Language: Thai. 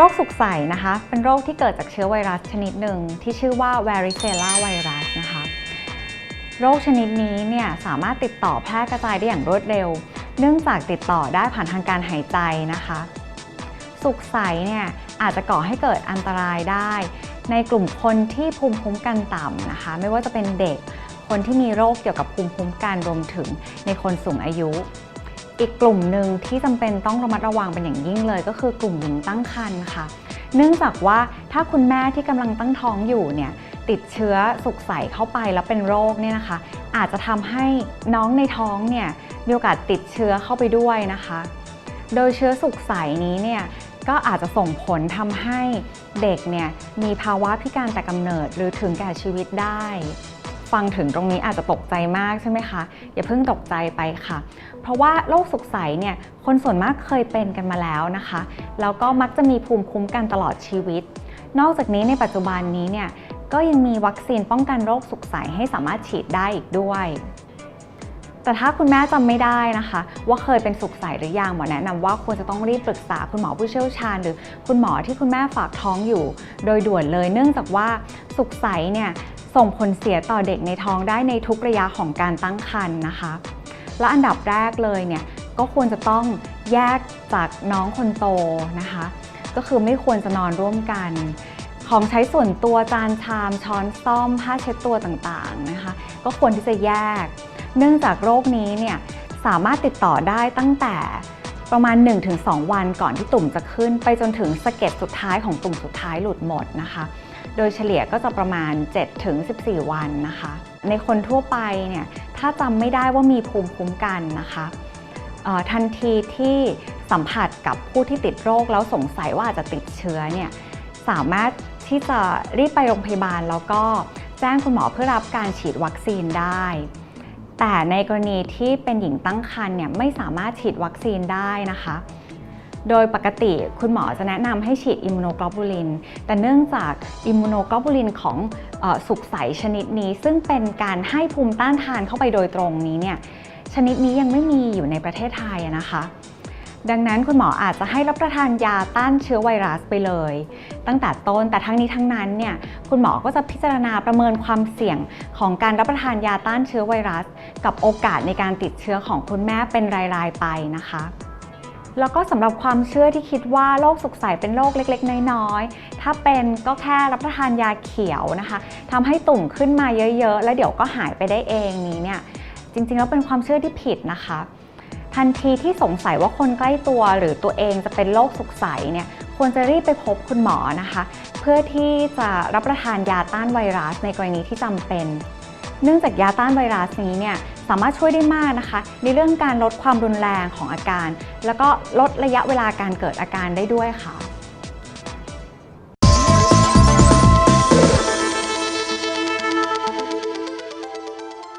โรคสุกใสนะคะ เป็นโรคที่เกิดจากเชื้อไวรัสชนิดหนึ่งที่ชื่อว่า varicella virus นะคะ โรคชนิดนี้เนี่ยสามารถติดต่อแพร่กระจายได้อย่างรวดเร็ว เนื่องจากติดต่อได้ผ่านทางการหายใจนะคะ สุกใสเนี่ยอาจจะก่อให้เกิดอันตรายได้ ในกลุ่มคนที่ภูมิคุ้มกันต่ำนะคะ ไม่ว่าจะเป็นเด็กคนที่มีโรคเกี่ยวกับภูมิคุ้มกันรวมถึงในคนสูงอายุ อีกกลุ่มหนึ่งที่จำเป็นต้องระมัดระวังเป็นอย่างยิ่งเลย ก็คือกลุ่มหญิงตั้งครรภ์ค่ะ เนื่องจากว่าถ้าคุณแม่ที่กำลังตั้งท้องอยู่เนี่ยติดเชื้อสุกใสเข้าไปแล้วเป็นโรคเนี่ยนะคะ อาจจะทำให้น้องในท้องเนี่ยมีโอกาสติดเชื้อเข้าไปด้วยนะคะ โดยเชื้อสุกใสนี้เนี่ยก็อาจจะส่งผลทำให้เด็กเนี่ยมีภาวะพิการแต่กำเนิดหรือถึงแก่ชีวิตได้ ฟังถึงตรงนี้อาจจะตกใจมากใช่ไหมคะ อย่าเพิ่งตกใจไปค่ะ เพราะว่าโรคสุกใสเนี่ยคนส่วนมากเคยเป็นกันมาแล้วนะคะ แล้วก็มักจะมีภูมิคุ้มกันตลอดชีวิต นอกจากนี้ในปัจจุบันนี้เนี่ยก็ยังมีวัคซีนป้องกันโรคสุกใสให้สามารถฉีดได้อีกด้วย แต่ถ้าคุณแม่จำไม่ได้นะคะ ว่าเคยเป็นสุกใสหรือยังหมอแนะนำว่าควรจะต้องรีบปรึกษาคุณหมอผู้เชี่ยวชาญ หรือคุณหมอที่คุณแม่ฝากท้องอยู่ โดยด่วนเลยเนื่องจากว่าสุกใสเนี่ย ส่งผลเสียต่อเด็กในท้องได้ในทุกระยะของการตั้งครรภ์นะคะ และอันดับแรกเลยเนี่ยก็ควรจะต้องแยกจากน้องคนโตนะคะ ก็คือไม่ควรจะนอนร่วมกัน ของใช้ส่วนตัวจานชามช้อนซ่อมผ้าเช็ดตัวต่างๆนะคะ ก็ควรที่จะแยก เนื่องจากโรคนี้เนี่ยสามารถติดต่อได้ตั้งแต่ ประมาณ 1-2 วันก่อนที่ตุ่มจะขึ้น ไปจนถึงสะเก็ดสุดท้ายของตุ่มสุดท้ายหลุดหมดนะคะ โดยเฉลี่ยก็จะประมาณ 7-14 วันนะคะ ในคนทั่วไปเนี่ยถ้าจำไม่ได้ว่ามีภูมิคุ้มกันนะคะทันทีที่สัมผัสกับผู้ที่ติดโรคแล้วสงสัยว่าอาจจะติดเชื้อเนี่ยสามารถที่จะรีบไปโรงพยาบาลแล้วก็แจ้งคุณหมอเพื่อรับการฉีดวัคซีนได้ แต่ในกรณีที่เป็นหญิงตั้งครรภ์เนี่ยไม่สามารถฉีดวัคซีนได้นะคะ โดยปกติคุณหมอจะแนะนำให้ฉีดอิมมูโนกลอบูลิน แต่เนื่องจากอิมมูโนกลอบูลินของอสุกใสชนิดนี้ ซึ่งเป็นการให้ภูมิต้านทานเข้าไปโดยตรงนี้เนี่ยชนิดนี้ยังไม่มีอยู่ในประเทศไทยนะคะ ดังนั้นคุณหมออาจจะให้รับประทานยาต้านเชื้อไวรัสไปเลย ตั้งแต่ต้นแต่ทั้งนี้ทั้งนั้นเนี่ยคุณหมอก็จะพิจารณาประเมินความเสี่ยงของการรับประทานยาต้านเชื้อไวรัส กับโอกาสในการติดเชื้อของคุณแม่เป็นรายๆไปนะคะแล้วก็สำหรับความเชื่อที่คิดว่าโรคสุกใสเป็นโรคเล็กๆ น้อยๆ ถ้าเป็นก็แค่รับประทานยาเขียวนะคะทำให้ตุ่มขึ้นมาเยอะๆ แล้วเดี๋ยวก็หายไปได้เองนี้เนี่ย จริงๆ แล้วเป็นความเชื่อที่ผิดนะคะ ทันทีที่สงสัยว่าคนใกล้ตัวหรือตัวเองจะเป็นโรคสุกใสเนี่ยควรจะรีบไปพบคุณหมอนะคะ เพื่อที่จะรับประทานยาต้านไวรัสในกรณีที่จำเป็น เนื่องจากยาต้านไวรัสนี้เนี่ยสามารถช่วยได้มากนะคะ ในเรื่องการลดความรุนแรงของอาการ แล้วก็ลดระยะเวลาการเกิดอาการได้ด้วยค่ะ